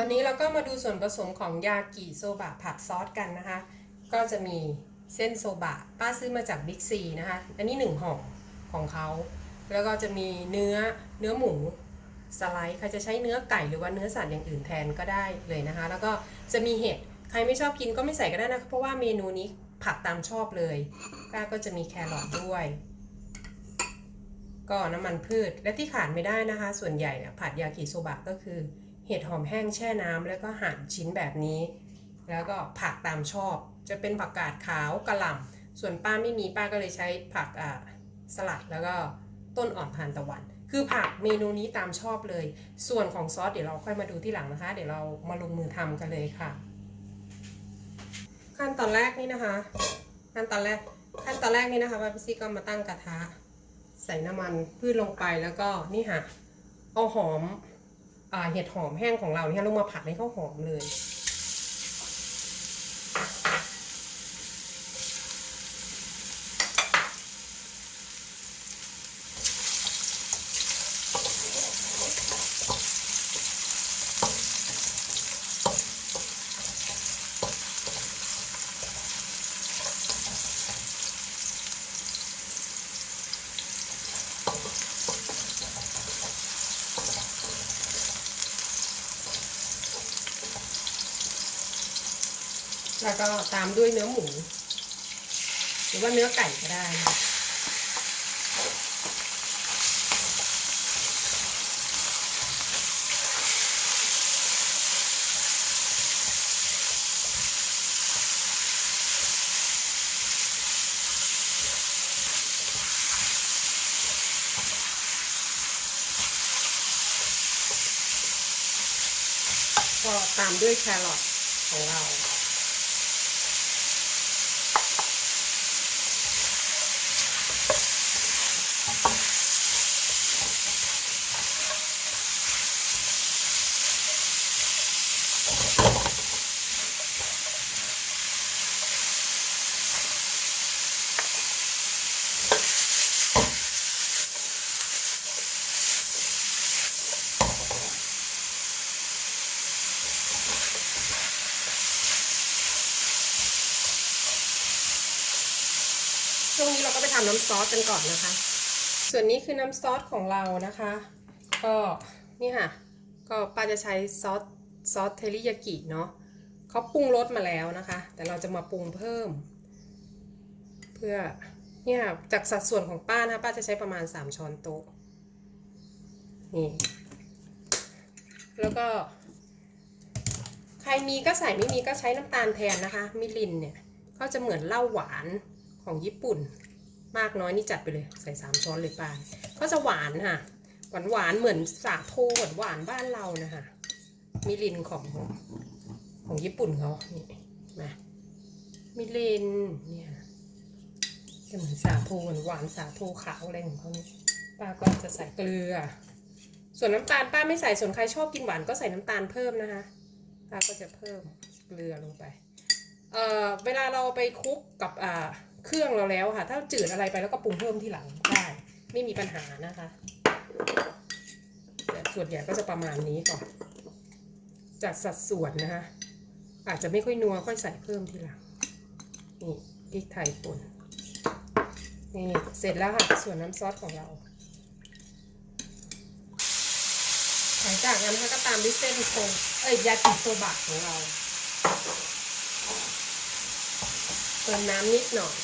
อนนี้เราก็มาดูส่วนผสมของยากิโซบะผัดซอสกันนะคะ ก็จะมีเส้นโซบะป้าซื้อมาจากบิ๊กซีนะคะ อันนี้หนึ่งห่อของเขา แล้วก็จะมีเนื้อเนื้อหมูสไลด์ใครจะใช้เนื้อไก่หรือว่าเนื้อสัตว์อย่างอื่นแทนก็ได้เลยนะคะ แล้วก็จะมีเห็ดใครไม่ชอบกินก็ไม่ใส่ก็ได้นะเพราะว่าเมนูนี้ผักตามชอบเลยป้าก็จะมีแครอทด้วย ก็น้ำมันพืชและที่ขาดไม่ได้นะคะ ส่วนใหญ่เนี่ยผัดยากิโซบะก็คือ เห็ดหอมแห้งแช่น้ำแล้วก็หั่นชิ้นแบบนี้ แล้วก็ผักตามชอบ จะเป็นผักกาดขาวกระหล่ำส่วนป้าไม่มีป้าก็เลยใช้ผักสลัดแล้วก็ต้นอ่อนทานตะวัน คือผักเมนูนี้ตามชอบเลย ส่วนของซอสเดี๋ยวเราค่อยมาดูที่หลังนะคะ เดี๋ยวเรามาลงมือทำกันเลยค่ะ ขั้นตอนแรกนี่นะคะขั้นตอนแรกขั้นตอนแรกนี่นะคะป้าพิซี่ก็มาตั้งกระทะ ใส่น้ำมันพืชลงไปแล้วก็นี่ค่ะเอาหอม เห็ดหอมแห้งของเราเนี่ยลงมาผัดให้เขาหอมเลย แล้วก็ตามด้วยเนื้อหมู หรือว่าเนื้อไก่ก็ได้นะก็ตามด้วยแครอทของเรา ช่วงนี้เราก็ไปทำน้ำซอสกันก่อนนะคะ ส่วนนี้คือน้ำซอสของเรานะคะ ก็นี่ค่ะ ก็ป้าจะใช้ซอสซอสเทริยากิเนาะเขาปรุงรสมาแล้วนะคะ แต่เราจะมาปรุงเพิ่ม เพื่อเนี่ยจากสัดส่วนของป้านะป้าจะใช้ประมาณ 3 ช้อนโต๊ะนี่แล้วก็ ใครมีก็ใส่ไม่มีก็ใช้น้ำตาลแทนนะคะ มิรินเนี่ยก็จะเหมือนเหล้าหวานของญี่ปุ่น มากน้อยนี่จัดไปเลยใส่สามช้อนเลยป้าก็จะหวานค่ะ หวานหวานเหมือนสาโทหวานหวานบ้านเรานะคะมิรินของของญี่ปุ่นเขานี่มามิรินเนี่ยจะเหมือนสาโทหวานหวานสาโทขาวอะไรของเขานี่ป้าก็จะใส่เกลือ ส่วนน้ำตาลป้าไม่ใส่ส่วนใครชอบกินหวานก็ใส่น้ำตาลเพิ่มนะคะป้าก็จะเพิ่มเกลือลงไปเอ่อเวลาเราไปคลุกกับอ่า เครื่องเราแล้วค่ะ ถ้าจืดอะไรไปแล้วก็ปรุงเพิ่มทีหลังได้ไม่มีปัญหานะคะแต่ส่วนใหญ่ก็จะประมาณนี้ก่อนจัดสัดส่วนนะคะ อาจจะไม่ค่อยนัวค่อยใส่เพิ่มทีหลังนี่พริกไทยป่นนี่เสร็จแล้วค่ะ ส่วนน้ำซอสของเราหลังจากนั้นก็ตามด้วยเส้นโคงเอ้ยยากิโซบะของเราเติมน้ำนิดหน่อย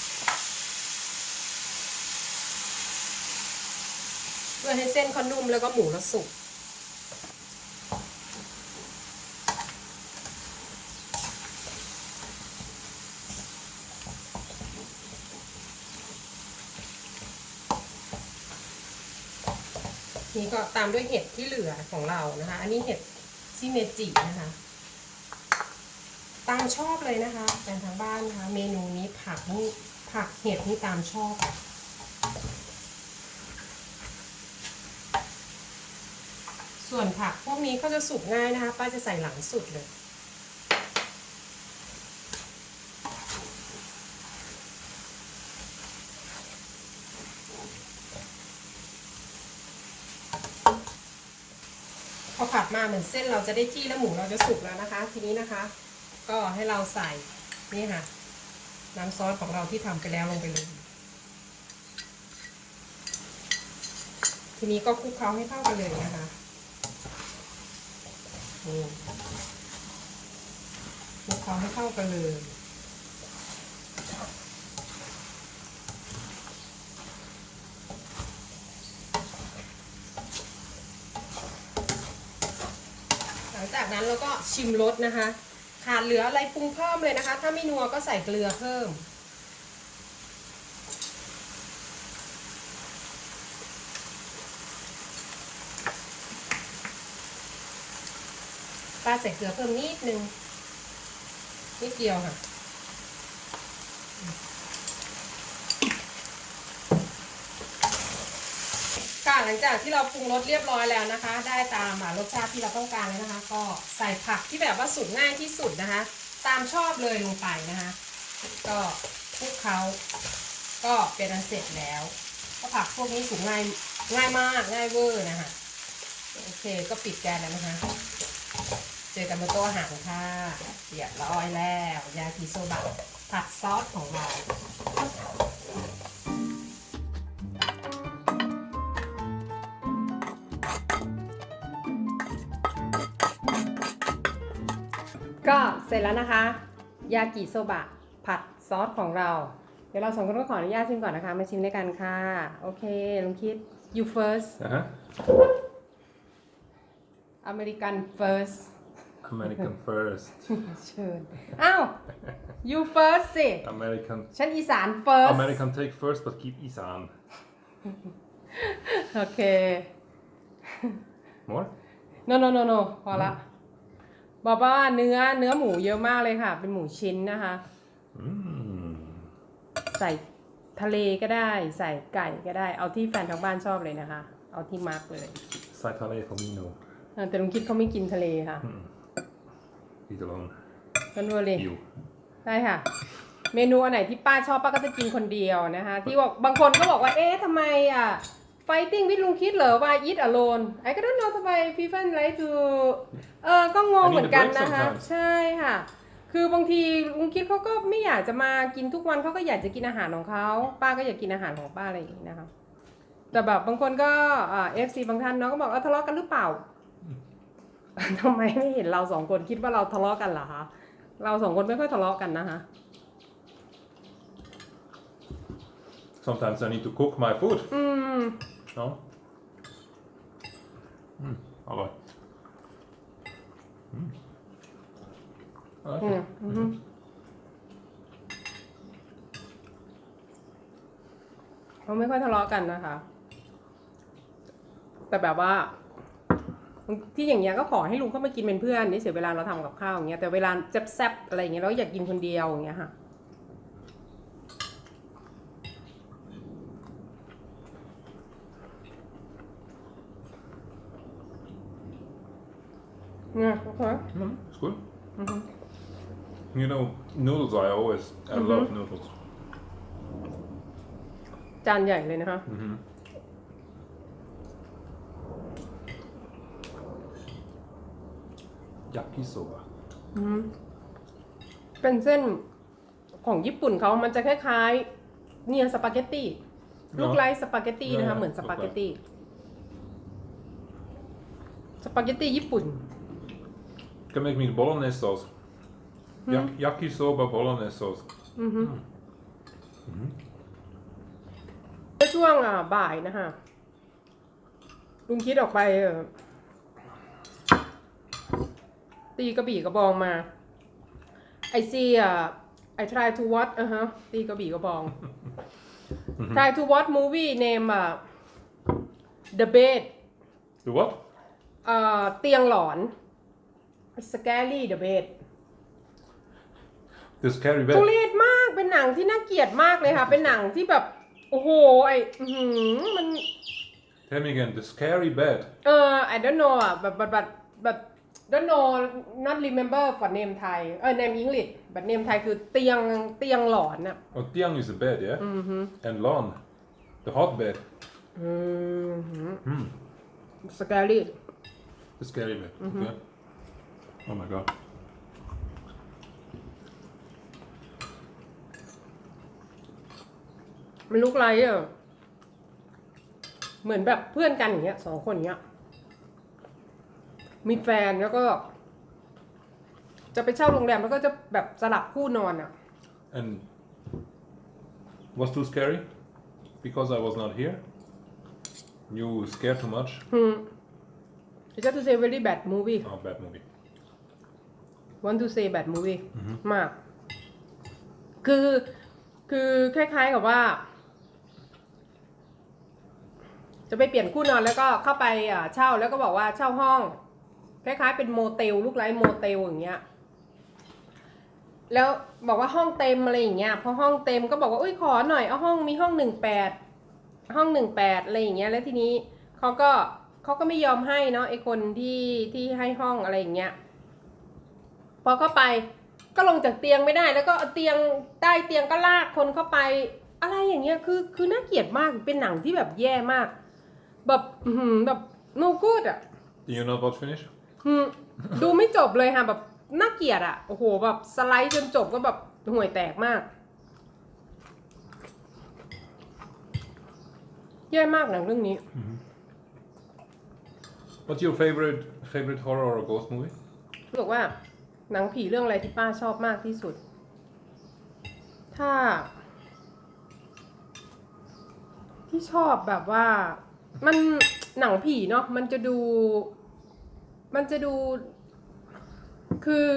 เพื่อให้เส้นเขานุ่มแล้วก็หมูเราสุกนี่ก็ตามด้วยเห็ดที่เหลือของเรานะคะ อันนี้เห็ดซิเมจินะคะ ตามชอบเลยนะคะแฟนทางบ้านนะคะ เมนูนี้ผักนี่ผักเห็ดนี่ตามชอบ ส่วนผักพวกนี้ก็จะสุกง่ายนะคะ ป้าจะใส่หลังสุดเลย พอผัดมาเหมือนเส้นเราจะได้ที่แล้วหมูเราจะสุกแล้วนะคะ ทีนี้นะคะ ก็ให้เราใส่นี่ค่ะ น้ำซอสของเราที่ทำไปแล้วลงไปเลยทีนี้ก็คลุกเคล้าให้เข้ากันเลยนะคะ นี่คลุกเคล้าให้เข้ากันเลยหลังจากนั้นเราก็ชิมรสนะคะ ขาดเหลืออะไรปรุงเพิ่มเลยนะคะ ถ้าไม่นัวก็ใส่เกลือเพิ่ม ปลาใส่เกลือเพิ่มนิดนึงนิดเดียวค่ะค่ะหลังจากที่เราปรุงรสเรียบร้อยแล้วนะคะ ได้ตามรสชาติที่เราต้องการแล้วนะคะ ก็ใส่ผักที่แบบว่าสุดง่ายที่สุดนะคะ ตามชอบเลยลงไปนะคะ ก็คลุกเคล้าก็เป็นอันเสร็จแล้วก็ผักพวกนี้สุกง่ายง่ายมากง่ายเวอร์นะคะโอเคก็ปิดแก๊สแล้วนะคะ เจอกันบนโต๊ะอาหารค่ะเรียบร้อยแล้ว ยากิโซบะผัดซอสของเราก็เสร็จแล้วนะคะ ยากิโซบะผัดซอสของเรา เดี๋ยวเราสองคนก็ขออนุญาตชิมก่อนนะคะ มาชิมด้วยกันค่ะ โอเคลุงคิด you first Uh-huh. American first American first. เชิญอ้าว you first สิ American. ฉันอีสาน first American take first, but keep Isan. โอเค More? no no no no พอละบอกว่าเนื้อเนื้อหมูเยอะมากเลยค่ะ เป็นหมูชิ้นนะคะ Mm. ใส่ทะเลก็ได้ ใส่ไก่ก็ได้ เอาที่แฟนทางบ้านชอบเลยนะคะ เอาที่มาร์กเลย Saitale for me, no. เออแต่ลุงคิดเขาไม่กินทะเลค่ะ Eat alone. นั่นเลย You. ใช่ค่ะ เมนูอันไหนที่ป้าชอบป้าก็จะกินคนเดียวนะคะ ที่บอกบางคนก็บอกว่าเอ๊ะทำไมอะ fighting with ลุงคิดเหรอ why eat alone I don't know ทำไม people like to เออก็งงเหมือนกันนะคะ I need a break sometimes ใช่ค่ะ คือบางทีลุงคิดเขาก็ไม่อยากจะมากินทุกวันเขาก็อยากจะกินอาหารของเขาป้าก็อยากกินอาหารของป้าอะไรอย่างนี้นะคะแต่แบบบางคนก็อ่าเอฟซีบางท่านเนาะก็บอกเออทะเลาะกันหรือเปล่า ทำไมไม่เห็นเราสองคนคิดว่าเราทะเลาะกันเหรอคะเราสองคนไม่ค่อยทะเลาะกันนะคะ Sometimes I need to cook my food. อืม No? Mm. Hello. Mm. I like อืม it. อือฮึเขาไม่ค่อยทะเลาะกันนะคะ แต่แบบว่า ที่อย่างเงี้ยก็ขอให้ลุงเข้ามากินเป็นเพื่อนนี่เสียเวลาเราทำกับข้าวอย่างเงี้ยแต่เวลาแซ่บๆอะไรอย่างเงี้ยเราอยากกินคนเดียวอย่างเงี้ยค่ะเนี่ยโอเค Mm, it's good. Mhm. You know, noodles I always, I love noodles. จานใหญ่เลยนะคะ Mm-hmm. Yakisoba. อืมเป็นเส้นของญี่ปุ่นเขามันจะคล้ายๆ เนี่ยสปาเกตตี้เหรอลูกไร้สปาเกตตี้นะคะเหรอเหมือนสปาเกตตี้สปาเกตตี้ญี่ปุ่น Can make me bolognese sauce. Ya- yakisoba bolognese sauce. อือฮึในช่วงอะบ่ายนะคะลุงคิดออกไปเอ่อ ตีกระบี่กระบองมาไอซีอะ I try to watch อะฮะตีกระบี่กระบอง try to watch movie name อะ The Bed The what? เอ่อเตียงหลอน Scary The Bed The scary ทุ bed. เรศมากเป็นหนังที่น่าเกลียดมากเลยค่ะ เป็นหนังที่แบบ โอ้โหไออื้อหือมัน Tell me again. The scary bed. เออ I don't know อะแบบแบบแบบแบบ don't know not remember for name Thai เออ name English แบบ name Thai คือเตียงเตียงหลอนอะ Oh, tiang is the bed, yeah? Mm-hmm. And lawn. The hot bed. อืม Hmm. สกาลี่ The scary bit. Okay. Oh my god. มันลุกไลท์อะเหมือนแบบเพื่อนกันอย่างเงี้ยสองคนอย่างเงี้ย มีแฟนแล้วก็ จะไปเช่าโรงแรมแล้วก็จะแบบสลับคู่นอนอะ And was too scary because I was not here. You scared too much. อืม It's just to say very bad movie Oh, bad movie. want to say bad movie มาก คือ คือคล้ายๆกับว่า จะไปเปลี่ยนคู่นอนแล้วก็เข้าไปอ่าเช่าแล้วก็บอกว่าเช่าห้อง คล้ายๆเป็นโมเตลลูกไร้โมเตลอย่างเงี้ย แล้วบอกว่าห้องเต็มอะไรอย่างเงี้ยพอห้องเต็มก็บอกว่าอุ้ยขอหน่อยเอาห้องมีห้องหนึ่งแปดห้องหนึ่งแปดอะไรอย่างเงี้ยแล้วทีนี้เขาก็เขาก็ไม่ยอมให้เนาะไอคนที่ที่ให้ห้องอะไรอย่างเงี้ยพอเข้าไปก็ลงจากเตียงไม่ได้ แล้วก็เตียงใต้เตียงก็ลากคนเข้าไป อะไรอย่างเงี้ยคือคือน่าเกลียดมากเป็นหนังที่แบบแย่มาก แบบแบบโนกูดอะ Do you not watch finish? อืมดูไม่จบเลยค่ะแบบน่าเกลียดอะโอ้โหแบบสไลด์จนจบก็แบบห่วยแตกมากแย่มากหนังเรื่องนี้ What's your favorite favorite horror or ghost movie? รู้สึกว่าหนังผีเรื่องอะไรที่ป้าชอบมากที่สุด ถ้า ที่ชอบแบบว่า มันหนังผีเนาะมันจะดู มันจะดู คือ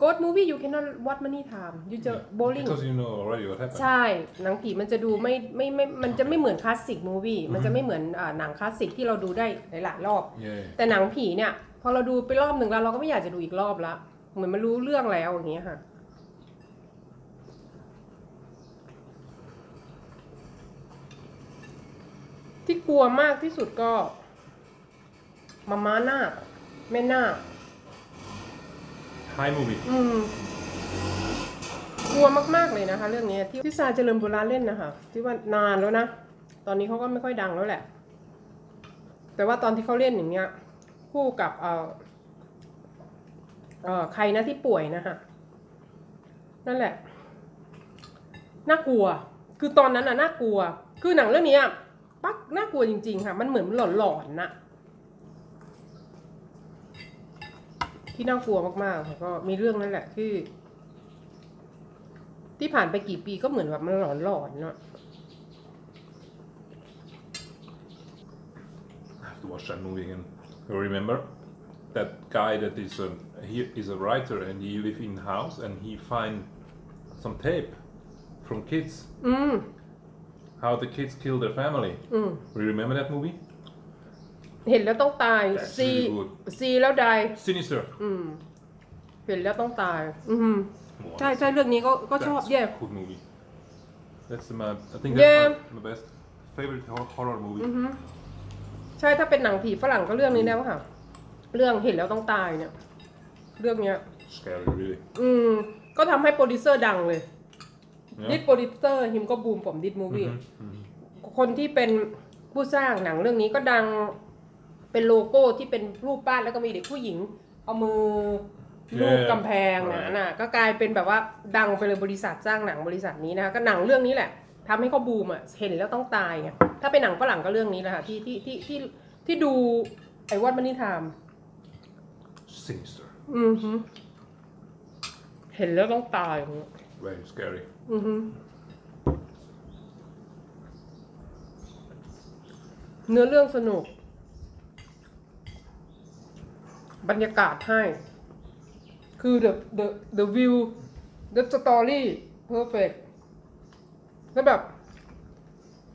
ghost movie you cannot watch many time you จะ boring Because you know already what happened. ใช่ หนังผีมันจะดูไม่ไม่ไม่ มันจะไม่เหมือนคลาสสิกมูวี่ มันจะไม่เหมือนอ่าหนังคลาสสิกที่เราดูได้หลายๆรอบ Yeah. แต่หนังผีเนี่ย พอเราดูไปรอบหนึ่งแล้วเราก็ไม่อยากจะดูอีกรอบละ เหมือนมันรู้เรื่องแล้วอย่างเงี้ยค่ะ ที่กลัวมากที่สุดก็มาม้านาค แม่นาค Thai movie. อืมกลัวมากๆเลยนะคะ เรื่องนี้ที่ที่ซาเจริญบุราเล่นนะคะที่ว่านานแล้วนะ ตอนนี้เขาก็ไม่ค่อยดังแล้วแหละ แต่ว่าตอนที่เขาเล่นอย่างเงี้ย คู่กับเอ่อเอ่อใครนะที่ป่วยนะคะนั่นแหละ น่ากลัว คือตอนนั้นน่ะน่ากลัว คือหนังเรื่องเนี้ยปักน่ากลัวจริง ๆ ค่ะ มันเหมือนหลอนๆนะ ที่น่ากลัวมากๆค่ะก็มีเรื่องนั่นแหละที่ ที่ผ่านไปกี่ปีก็เหมือนแบบมันหลอนๆเนาะ I have to watch that movie again. You remember that guy that is a he is a writer and he live in house and he find some tape from kids อืม how the kids kill their family. อืม You remember that movie? เห็นแล้วต้องตาย That's ซี really good. ซีแล้วใด Sinister. อืม เห็นแล้วต้องตาย อืม Wow, ใช่ that's- ใช่เรื่องนี้ก็ก็ชอบ that's เย่ a good movie. That's my I think Yeah. that's my, my best favorite hor- horror movie. อือฮึใช่ถ้าเป็นหนังผีฝรั่งก็เรื่องนี้แล้วค่ะ เรื่องเห็นแล้วต้องตายเนี่ย เรื่องเนี้ย Scary, really. อืม ก็ทำให้โปรดิวเซอร์ดังเลย Yeah. ดิดโปรดิวเซอร์ฮิมก็บูมผมดิดมูวี่ Mhm, mhm. คนที่เป็นผู้สร้างหนังเรื่องนี้ก็ดัง เป็นโลโก้ที่เป็นรูปปั้นแล้วก็มีเด็กผู้หญิง เอามือลูบกำแพงนะ Right. น่ะก็กลายเป็นแบบว่าดังไปเลยบริษัทสร้างหนังบริษัทนี้นะคะก็หนังเรื่องนี้แหละทำให้เขาบูมอะเห็นแล้วต้องตายไงถ้าเป็นหนังฝรั่งก็เรื่องนี้แหละค่ะที่ที่ที่ที่ที่ดูไอ้วัดมันนี่ทาม Sinister. อือฮึเห็นแล้วต้องตาย Very scary. อือฮึเนื้อเรื่องสนุก บรรยากาศให้ คือ the the the view the story perfect แล้วแบบ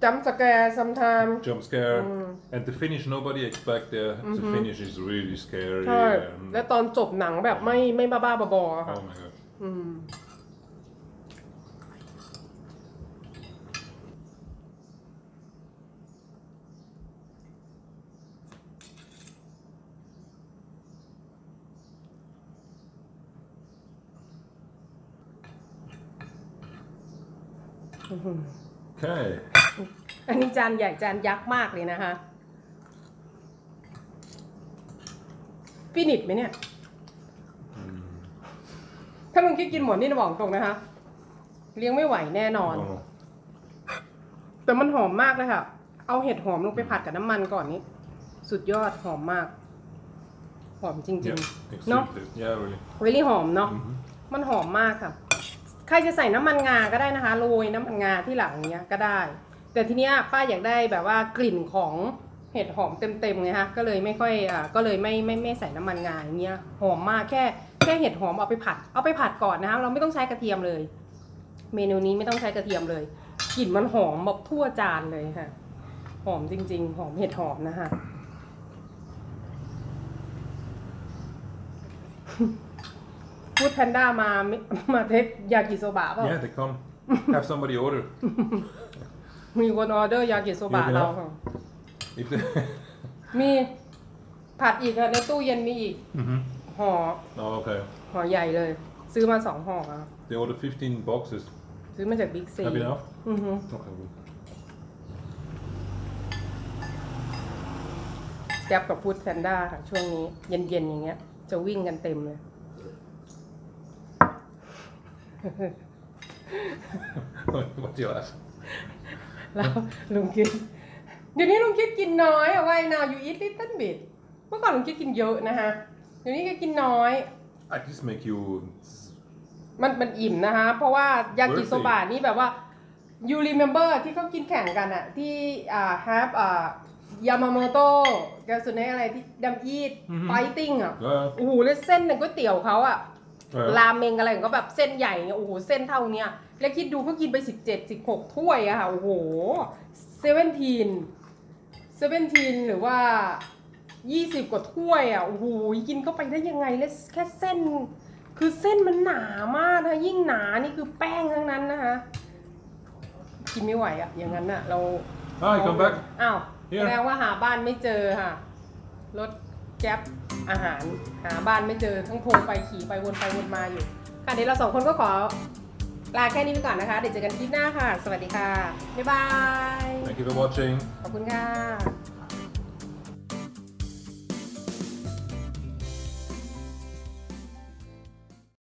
จำสแกร์ sometime Jump scare. Mm. And the finish nobody expect there. The finish is really scary. ใช่ and- และตอนจบหนังแบบไม่ไม่บ้าๆบอๆอะค่ะ oh my god. อืม Okay. อันนี้จานใหญ่จานยักษ์มากเลยนะคะฟินิชไหมเนี่ย ถ้าลุงคิดกินหมดนี่บอกตรงนะคะ เลี้ยงไม่ไหวแน่นอน Oh, แต่มันหอมมากเลยค่ะ เอาเห็ดหอมลงไปผัดกับน้ำมันก่อนนี้ สุดยอดหอมมาก หอมจริง yeah, ๆเนาะ exactly. Yeah, really. เวลี่หอมเนาะ Mhm. มันหอมมากค่ะใครจะใส่น้ำมันงาก็ได้นะคะโรยน้ำมันงาที่หลังเนี้ยก็ได้ แต่ทีเนี้ยป้าอยากได้แบบว่ากลิ่นของเห็ดหอมเต็มๆไงคะก็เลยไม่ค่อยอ่าก็เลยไม่ไม่ไม่ใส่น้ำมันงาอย่างเงี้ยหอมมากแค่แค่เห็ดหอมเอาไปผัดเอาไปผัดก่อนนะคะเราไม่ต้องใช้กระเทียมเลย เมนูนี้ไม่ต้องใช้กระเทียมเลยกลิ่นมันหอมแบบทั่วจานเลยค่ะ หอมจริง ๆ หอมเห็ดหอมนะคะ พูดแพนด้ามาไม่มาเทคยากิโซบะเปล่า Yeah, they come. Have somebody order. มีคนออเดอร์ยากิโซบะมีไหมเราค่ะ If they. มีผัดอีกค่ะในตู้เย็นมีอีก Mhm. ห่อ Oh, okay. ห่อใหญ่เลย ซื้อมาสองห่ออะ They order 15 boxes. ซื้อมาจากบิ๊กซี Have enough? อือฮึ Okay. good. แก๊ปกับพูดแพนด้าค่ะช่วงนี้ เย็นๆอย่างเงี้ย จะวิ่งกันเต็มเลย what do you laugh? แล้วลุงคิด เดี๋ยวนี้ลุงคิดกินน้อยอะว่ายนาวอยู่อีทลิตเติ้ลบิดเมื่อก่อนลุงคิดกินเยอะนะคะ เดี๋ยวนี้ก็กินน้อย I just make you. มันมันอิ่มนะคะ เพราะว่ายากิโซบะนี่แบบว่า you remember ที่เขากินแข่งกันอะที่อ่า have อ่ายามาโมโตะกับสุดในอะไรที่ดัมอีทอือฮึไฟติ้งอะ Yeah. โอ้โหแล้วเส้นในก๋วยเตี๋ยวเขาอะ Yeah. ราเมงอะไรก็แบบเส้นใหญ่เงี้ยโอ้โหเส้นเท่าเนี้ยแล้วคิดดูเขากินไปสิบเจ็ดสิบหกถ้วยอะค่ะ โอ้โหเซเว่นทีนเซเว่นทีนหรือว่ายี่สิบกว่าถ้วยอะโอ้โหกินเข้าไปได้ยังไงแล้วแค่เส้น คือเส้นมันหนามากนะยิ่งหนานี่คือแป้งทั้งนั้นนะคะ กินไม่ไหวอะอย่างนั้นอะเรา Hi, come back. อ้าว Here แสดงว่าหาบ้านไม่เจอค่ะ รถ แก๊ปอาหารหาบ้านไม่เจอทั้งโทรไปขี่ไปวนไปวนมาอยู่ ค่ะเดี๋ยวเราสองคนก็ขอลาแค่นี้ไปก่อนนะคะ เดี๋ยวเจอกันคลิปหน้าค่ะ สวัสดีค่ะ บ๊ายบาย Thank you for watching. ขอบคุณค่ะ